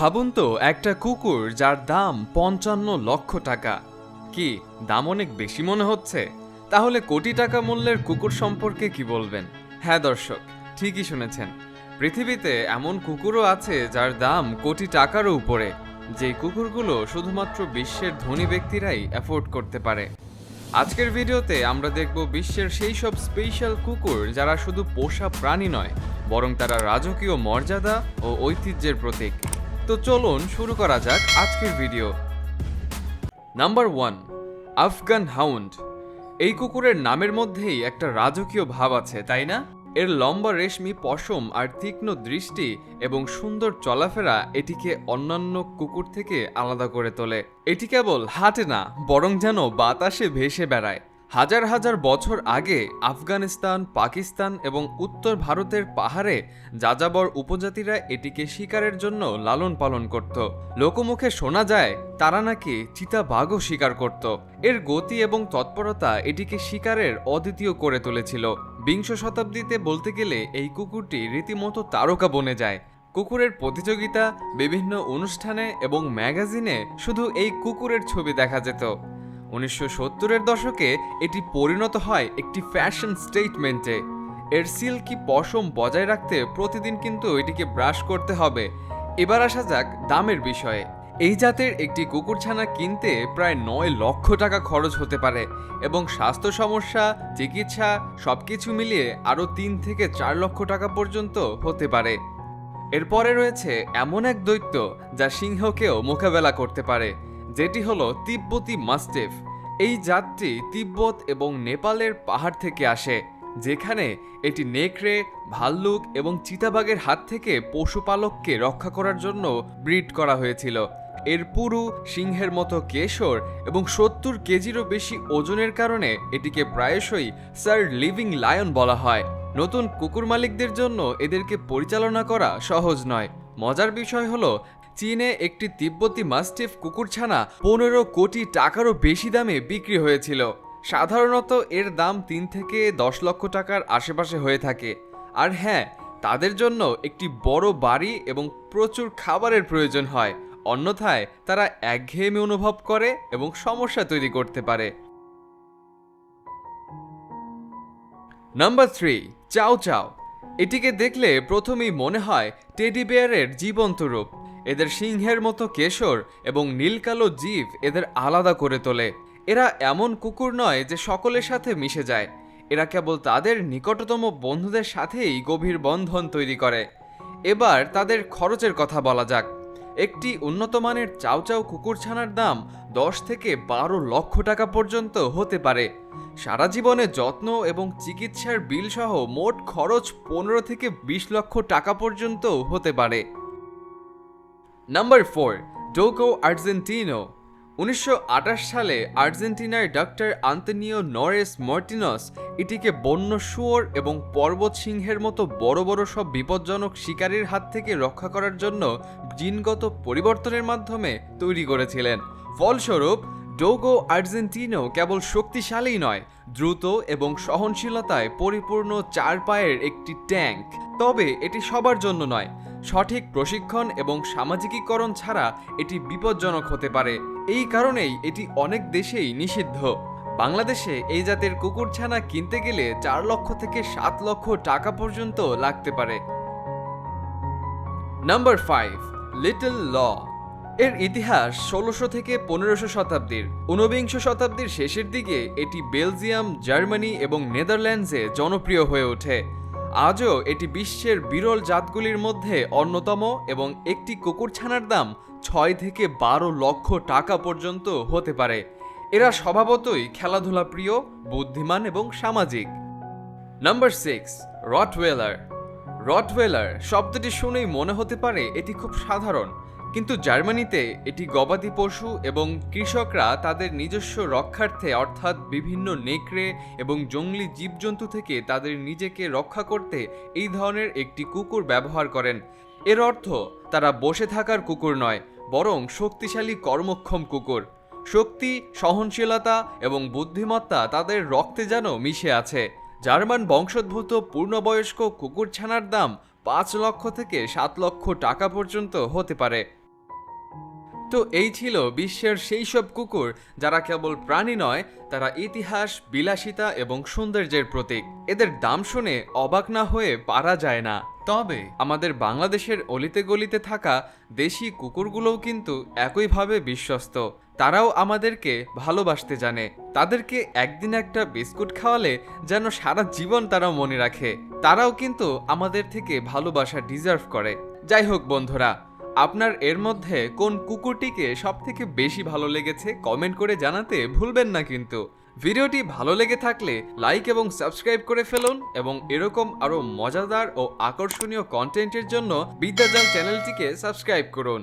ভাবুন তো, একটা কুকুর যার দাম পঞ্চান্ন লক্ষ টাকা। কি, দাম অনেক বেশি মনে হচ্ছে? তাহলে কোটি টাকা মূল্যের কুকুর সম্পর্কে কি বলবেন? হ্যাঁ দর্শক, ঠিকই শুনেছেন। পৃথিবীতে এমন কুকুরও আছে যার দাম কোটি টাকারও উপরে। যে কুকুরগুলো শুধুমাত্র বিশ্বের ধনী ব্যক্তিরাই অ্যাফোর্ড করতে পারে। আজকের ভিডিওতে আমরা দেখব বিশ্বের সেই সব স্পেশাল কুকুর যারা শুধু পোষা প্রাণী নয়, বরং তারা রাজকীয় মর্যাদা ও ঐতিহ্যের প্রতীক। তো চলুন শুরু করা যাক আজকের video number one Afghan hound এই কুকুরের নামের মধ্যেই একটা রাজকীয় ভাব আছে, তাই না? এর লম্বা রেশমি পশম আর তীক্ষ্ণ দৃষ্টি এবং সুন্দর চলাফেরা এটিকে অন্যান্য কুকুর থেকে আলাদা করে তোলে। এটি কেবল হাঁটে না, বরং যেন বাতাসে ভেসে বেড়ায়। হাজার হাজার বছর আগে আফগানিস্তান, পাকিস্তান এবং উত্তর ভারতের পাহাড়ে যাযাবর উপজাতিরা এটিকে শিকারের জন্য লালন পালন করত। লোকমুখে শোনা যায়, তারা নাকি চিতাবাঘও শিকার করত। এর গতি এবং তৎপরতা এটিকে শিকারের অদ্বিতীয় করে তুলেছিল। বিংশ শতাব্দীতে বলতে গেলে এই কুকুরটি রীতিমতো তারকা বনে যায়। কুকুরের প্রতিযোগিতা, বিভিন্ন অনুষ্ঠানে এবং ম্যাগাজিনে শুধু এই কুকুরের ছবি দেখা যেত। উনিশশো সত্তরের দশকে এটি পরিণত হয় একটি ফ্যাশন স্টেটমেন্টে এর সিল্কি পশম বজায় রাখতে প্রতিদিন কিন্তু এটিকে ব্রাশ করতে হবে। এবার আসা যাক দামের বিষয়ে। এই জাতের একটি কুকুরছানা কিনতে প্রায় নয় লক্ষ টাকা খরচ হতে পারে এবং স্বাস্থ্য সমস্যা, চিকিৎসা সবকিছু মিলিয়ে আরও তিন থেকে চার লক্ষ টাকা পর্যন্ত হতে পারে। এরপরে রয়েছে এমন এক দৈত্য যা সিংহকেও মোকাবেলা করতে পারে। যেটি হলো তিব্বতী মাস্টিফ এই জাতটি তিব্বত এবং নেপালের পাহাড় থেকে আসে, যেখানে এটি নেকড়ে, ভাল্লুক এবং চিতাবাঘের হাত থেকে পশুপালককে রক্ষা করার জন্য ব্রিড করা হয়েছিল। এর পুরু, সিংহের মতো কেশর এবং সত্তর কেজিরও বেশি ওজনের কারণে এটিকে প্রায়শই স্যার লিভিং লায়ন বলা হয়। নতুন কুকুর মালিকদের জন্য এদেরকে পরিচালনা করা সহজ নয়। মজার বিষয় হলো চীনে একটি তিব্বতী মাস্টিফ কুকুরছানা পনেরো কোটি টাকারও বেশি দামে বিক্রি হয়েছিল। সাধারণত এর দাম তিন থেকে দশ লক্ষ টাকার আশেপাশে হয়ে থাকে। আর হ্যাঁ তাদের জন্য একটি বড় বাড়ি এবং প্রচুর খাবারের প্রয়োজন হয়। অন্যথায় তারা একঘেয়েমি অনুভব করে এবং সমস্যা তৈরি করতে পারে। নাম্বার থ্রি, চাও চাও। এটিকে দেখলে প্রথমেই মনে হয় টেডি বেয়ারের জীবন্ত রূপ। এদের সিংহের মতো কেশর এবং নীলকালো জীব এদের আলাদা করে তোলে। এরা এমন কুকুর নয় যে সকলের সাথে মিশে যায়। এরা কেবল তাদের নিকটতম বন্ধুদের সাথেই গভীর বন্ধন তৈরি করে। এবার তাদের খরচের কথা বলা যাক। একটি উন্নত মানের চাউ কুকুরছানার দাম দশ থেকে বারো লক্ষ টাকা পর্যন্ত হতে পারে। সারা জীবনে যত্ন এবং চিকিৎসার বিল সহ মোট খরচ পনেরো থেকে বিশ লক্ষ টাকা পর্যন্ত হতে পারে। নাম্বার ফোর ডোগো আর্জেন্টিনো উনিশশো আঠাশ সালে আর্জেন্টিনার ডক্টর আন্তনিও নরেস মর্টিনস এটিকে বন্য শুয়োর এবং পর্বত সিংহের মতো বড় বড় সব বিপজ্জনক শিকারীর হাত থেকে রক্ষা করার জন্য জিনগত পরিবর্তনের মাধ্যমে তৈরি করেছিলেন। ফলস্বরূপ, ডোগো আর্জেন্টিনো কেবল শক্তিশালী নয়, দ্রুত এবং সহনশীলতায় পরিপূর্ণ চার পায়ের একটি ট্যাঙ্ক। তবে এটি সবার জন্য নয় সঠিক প্রশিক্ষণ এবং সামাজিকীকরণ ছাড়া এটি বিপজ্জনক হতে পারে। এই কারণেই এটি অনেক দেশেই নিষিদ্ধ। বাংলাদেশে এই জাতের কুকুরছানা কিনতে গেলে চার লক্ষ থেকে সাত লক্ষ টাকা পর্যন্ত লাগতে পারে। নাম্বার ফাইভ, লিটল ল। এর ইতিহাস ষোলোশো থেকে পনেরোশো শতাব্দীর। ঊনবিংশ শতাব্দীর শেষের দিকে এটি বেলজিয়াম, জার্মানি এবং নেদারল্যান্ডসে জনপ্রিয় হয়ে ওঠে। আজও এটি বিশ্বের বিরল জাতগুলির মধ্যে অন্যতম এবং একটি কুকুরছানার দাম ছয় থেকে বারো লক্ষ টাকা পর্যন্ত হতে পারে। এরা স্বভাবতই খেলাধুলা প্রিয়, বুদ্ধিমান এবং সামাজিক। Number six, Rottweiler. রটওয়েলার শব্দটি শুনেই মনে হতে পারে এটি খুব সাধারণ কিন্তু জার্মানিতে এটি গবাদি পশু এবং কৃষকরা তাদের নিজস্ব রক্ষার্থে, অর্থাৎ বিভিন্ন নেকড়ে এবং জঙ্গলি জীবজন্তু থেকে তাদের নিজেকে রক্ষা করতে এই ধরনের একটি কুকুর ব্যবহার করেন। এর অর্থ, তারা বসে থাকার কুকুর নয়, বরং শক্তিশালী কর্মক্ষম কুকুর। শক্তি, সহনশীলতা এবং বুদ্ধিমত্তা তাদের রক্তে যেন মিশে আছে। জার্মান বংশোদ্ভূত পূর্ণবয়স্ক কুকুরছানার দাম পাঁচ লক্ষ থেকে সাত লক্ষ টাকা পর্যন্ত হতে পারে। তো এই ছিল বিশ্বের সেই সব কুকুর যারা কেবল প্রাণী নয়, তারা ইতিহাস, বিলাসিতা এবং সৌন্দর্যের প্রতীক। এদের দাম শুনে অবাক না হয়ে পারা যায় না। তবে আমাদের বাংলাদেশের অলিতে গলিতে থাকা দেশি কুকুরগুলোও কিন্তু একইভাবে বিশ্বস্ত। তারাও আমাদেরকে ভালোবাসতে জানে। তাদেরকে একদিন একটা বিস্কুট খাওয়ালে যেন সারা জীবন তারা মনে রাখে। তারাও কিন্তু আমাদের থেকে ভালোবাসা ডিজার্ভ করে। যাই হোক বন্ধুরা আপনার এর মধ্যে কোন কুকুরটিকে সবথেকে বেশি ভালো লেগেছে কমেন্ট করে জানাতে ভুলবেন না কিন্তু। ভিডিওটি ভালো লেগে থাকলে লাইক এবং সাবস্ক্রাইব করে ফেলুন এবং এরকম আরও মজাদার ও আকর্ষণীয় কন্টেন্টের জন্য বিদ্যাজাল চ্যানেলটিকে সাবস্ক্রাইব করুন।